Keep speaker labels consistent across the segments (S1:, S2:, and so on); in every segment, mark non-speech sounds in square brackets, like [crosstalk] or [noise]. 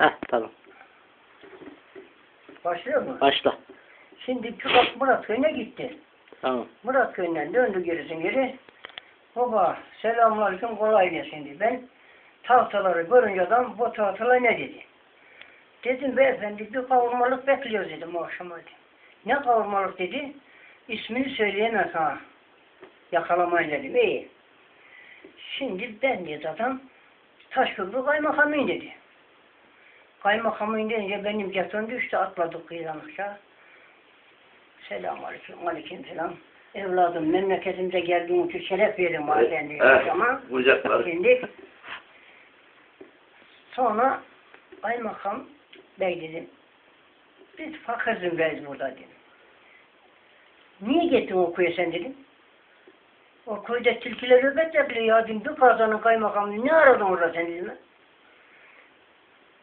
S1: Heh tamam.
S2: Başlıyor mu?
S1: Başla.
S2: Şimdi Kübak Murat köyüne gitti.
S1: Tamam.
S2: Murat köyünden döndü gerisin geri. Baba selamünaleyküm kolay gelsin dedi. Ben tahtaları görünce adam bu tahtalar ne dedi? Dedim beyefendi bir kavurmalık bekliyoruz dedim o akşam hadi. Ne kavurmalık dedi? İsmini söyleyemez ha. Yakalamayın dedim. İyi. Şimdi ben dedi adam Taşköprü kaymakamıyım dedi. Kaymakamıyım deyince benim jeton düştü atladık kıyıdan aşağı. Selamun aleyküm, aleyküm selam. Evladım memleketimize geldiğin için şeref verdim var ben dedi o zaman.
S3: Kucaklar.
S2: Şimdi sonra kaymakam bey dedim. Biz fakir zümreyiz burada dedim. Niye gittin o köye sen dedim. O köyde tilkiler öbet yapıyor ya dedim. Bir kazanın kaymakamını ne aradın orada sen dedim.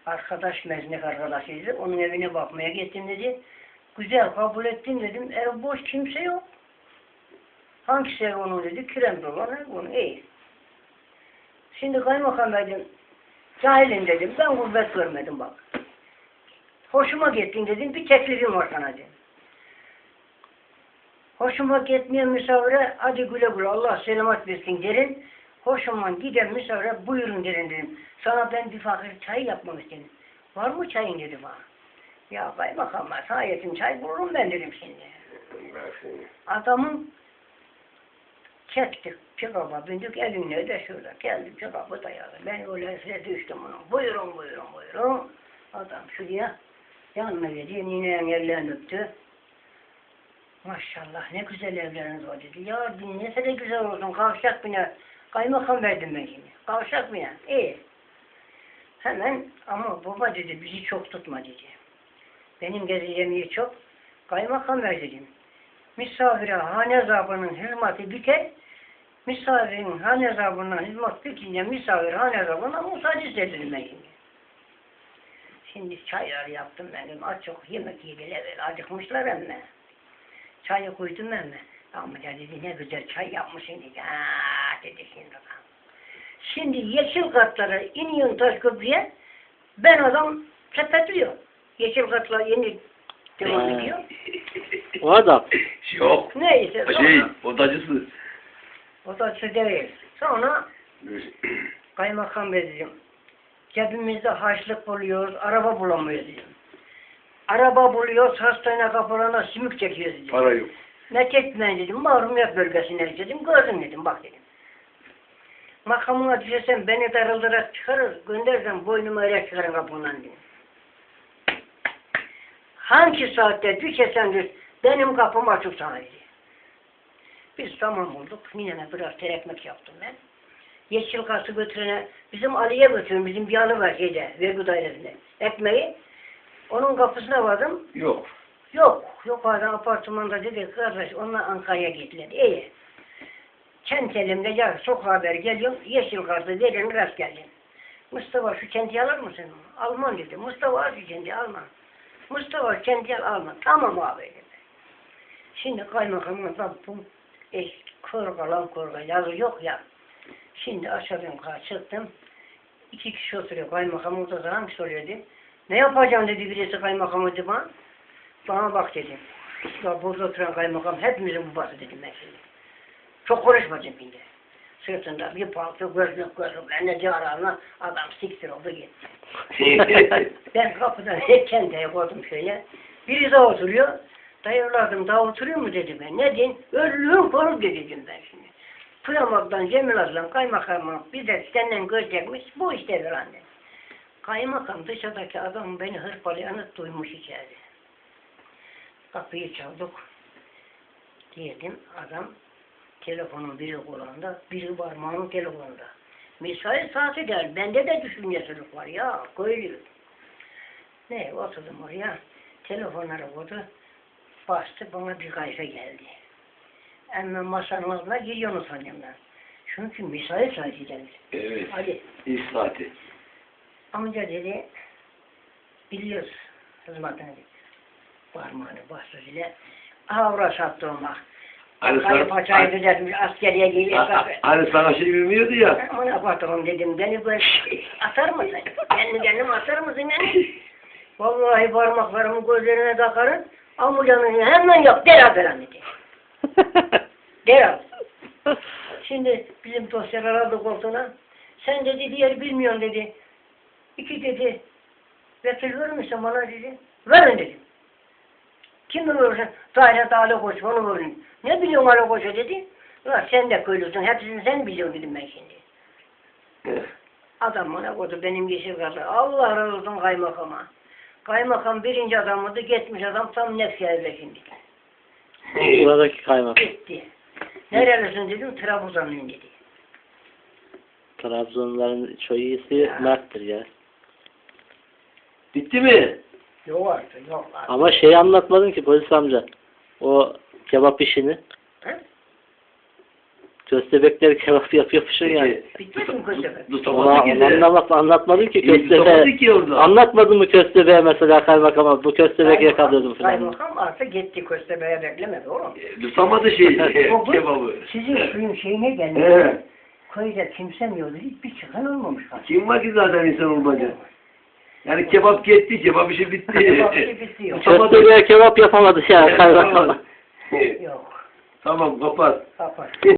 S2: Arkadaş meznek arkadaşıydı. Onun evine bakmaya gittim dedi. Güzel kabul ettim dedim. Ev boş kimse yok. Hangisi ev onun dedi. Kirem dolu. Onu iyi. Şimdi kaymakam dedim. Cahilim dedim. Ben gurbet görmedim bak. Hoşuma gittin dedim. Bir teklifim var sana dedim. Hoşuma gitmeyen misafire hadi güle güle Allah selamet versin derim. Hoşuma giden misafire buyurun derim dedim. Sana ben bir fakir çay yapmak istedim. Var mı çayın dedi bana. Ya kaymakam var. Sana yetim çay bulurum ben dedim şimdi. Adamın çektik pikaba bindik elinle de şurada geldi pikabı dayadı. Ben öyle size düştüm onun. Buyurun buyurun buyurun. Adam şuraya yanına geldi. Ninenin ellerini öptü. Maşallah ne güzel evleriniz var dedi. Ya dinlese de güzel olsun. Kavşak bine. Kaymakam verdim ben şimdi. Kavşak bine. İyi. Hemen ama baba dedi bizi çok tutma dedi. Benim gezeceğim yer çok. Kaymakam ver dedim. Misafire hane zabının hizmeti biter. Misafirin hane zabından hizmet bitince misafir hane zabına müsaade dedim ben şimdi. Şimdi çaylar yaptım benim açık yemek yediler acıkmışlar emme. Çayı koydum emme. Amca dedi ne güzel çay yapmışsın dedi. Ha dedi şimdi adam. Şimdi yeşil katlara iniyorsun taş köprüye. Ben adam sepetliyor. Yeşil katlar yeni devam ediyor.
S1: O adam.
S3: Yok.
S2: Neyse
S3: Şey,
S2: sonra
S3: odacısı.
S2: o da şu değil. Sonra [clears throat] kaymakam bey dedim. Cebimizde harçlık buluyoruz, araba bulamıyoruz dedim. Araba buluyoruz, hastane kapılarına simik çekiyoruz dedim.
S3: Para yok.
S2: Çekmeyin dedim, mahrumiyet bölgesine dedim, gördün dedim, bak dedim. Makamına düşersen beni darıldırarak çıkarır, göndersen boynuma erek çıkarın kapından dedim. Hangi saatte düşersen düş, benim kapım açık sana dedi. Biz tamam olduk, nineme biraz ter ekmek yaptım ben. Yeşil kası götürene, bizim Ali'ye götürün, bizim bir yanı var şeyde, vergi dairesinde. Ekmeği, onun kapısına vardım,
S3: Yok.
S2: Yok, adam apartmanda dedi kardeş onlar Ankara'ya gittiler. İyi. Kent elimde ya çok haber geliyor. Yeşil kartı verin rast geldim. Mustafa şu kenti alır mısın? Alman dedi. Mustafa al şu kenti alma. Mustafa kenti al alma. Tamam abi dedi. Şimdi kaymakamın da bu eş, korga lan korga yazı yok ya. Şimdi aşağıdan yukarı çıktım. İki kişi oturuyor kaymakam ortada hangisi oluyor dedi. Ne yapacağım dedi birisi kaymakam dedi. Bana bak dedim. Ya burada oturan kaymakam hepimizin babası dedim ben şimdi. Çok konuşmadım şimdi. Sırtında bir palto gözlük gözlük. Ben de carağına adam siktir oldu gitti. [laughs] Ben kapıdan kenteye koydum şöyle. Biri daha oturuyor. Dayı evladım daha oturuyor mu dedi ben. Ne deyin? Ölüyorum koru dedim ben şimdi. Pıramak'tan Cemil Aslan kaymakamı bize senden görecekmiş. Bu işte falan dedi. Kaymakam dışarıdaki adam beni hırpalayanı duymuş içeride. Kapıyı çaldık. Girdim adam telefonun biri kulağında, biri parmağının telefonunda. Mesai saati der. Bende de düşüncesizlik var ya. Köylü. Ne oturdum oraya. Telefonları koydu. Bastı bana bir kayfe geldi. Ama masanın altına giriyor sanıyorum ben. Çünkü mesai saati geldi.
S3: evet.
S2: Hadi.
S3: İş saati.
S2: Amca dedi, biliyoruz hizmetini. Parmağını bastı bile. Avra sattım bak.
S1: Hani sana,
S2: paçayı düzeltmiş askeriye giyiyor.
S1: hani sana şey bilmiyordu ya.
S2: Ona patron dedim beni böyle [laughs] atar mısın? Kendi kendime atar mısın beni? [laughs] Vallahi parmaklarımı gözlerine takarım. Ambulanını hemen yap derhal falan dedi. Derhal. Şimdi bizim dosyalar aldı koltuğuna. Sen dedi diğer bilmiyorsun dedi. İki dedi. Vektör musun bana dedi. Verin dedim. Kim verirsin? Daire Ali Koç onu verin. Ne biliyorsun Ali Koç'u dedi. Ulan sen de köylüsün. Hepsini sen biliyorsun dedim ben şimdi. Adam bana koydu benim yeşil kartı. Allah razı olsun kaymakama. Kaymakam birinci adamıydı. Gitmiş adam tam nefsi şimdi.
S3: Buradaki kaymak.
S2: Gitti. Nerelisin dedim. Trabzonluyum dedi.
S3: Trabzonluların çoğu iyisi Mert'tir ya.
S1: Bitti mi?
S2: Yok artık yok artık.
S3: Ama şeyi anlatmadın ki polis amca. O kebap işini.
S2: Ha?
S3: Köstebekleri kebap yapıyormuşsun yani.
S2: Bitmesin köstebek.
S3: Ona,
S1: Tutamadı ki
S3: onu
S1: de.
S3: anlamak, anlatmadın ki
S1: İyi, tutamadı
S3: köstebe.
S1: ki orada.
S3: Anlatmadın mı köstebeğe mesela kaymakama bu köstebek yakalıyordum falan.
S2: Kaymakam artık gitti köstebeğe beklemedi oğlum.
S1: E, Tutamadı şeyi, [laughs]
S2: O bu- [laughs]
S1: kebabı.
S2: Sizin suyun şeyine
S1: He.
S2: geldi. Köyde kimsemiyordu. Hiçbir çıkan olmamış.
S1: Kim var ki zaten insan olmaca? Yani kebap gitti, kebap işi bitti.
S2: Kebap işi bitti, yok. [laughs]
S1: Tutamadı.
S3: Köstebeğe kebap yapamadı
S1: Evet,
S3: kaymakama.
S1: tamam.
S2: Yok.
S1: Tamam kapat.
S2: Kapat.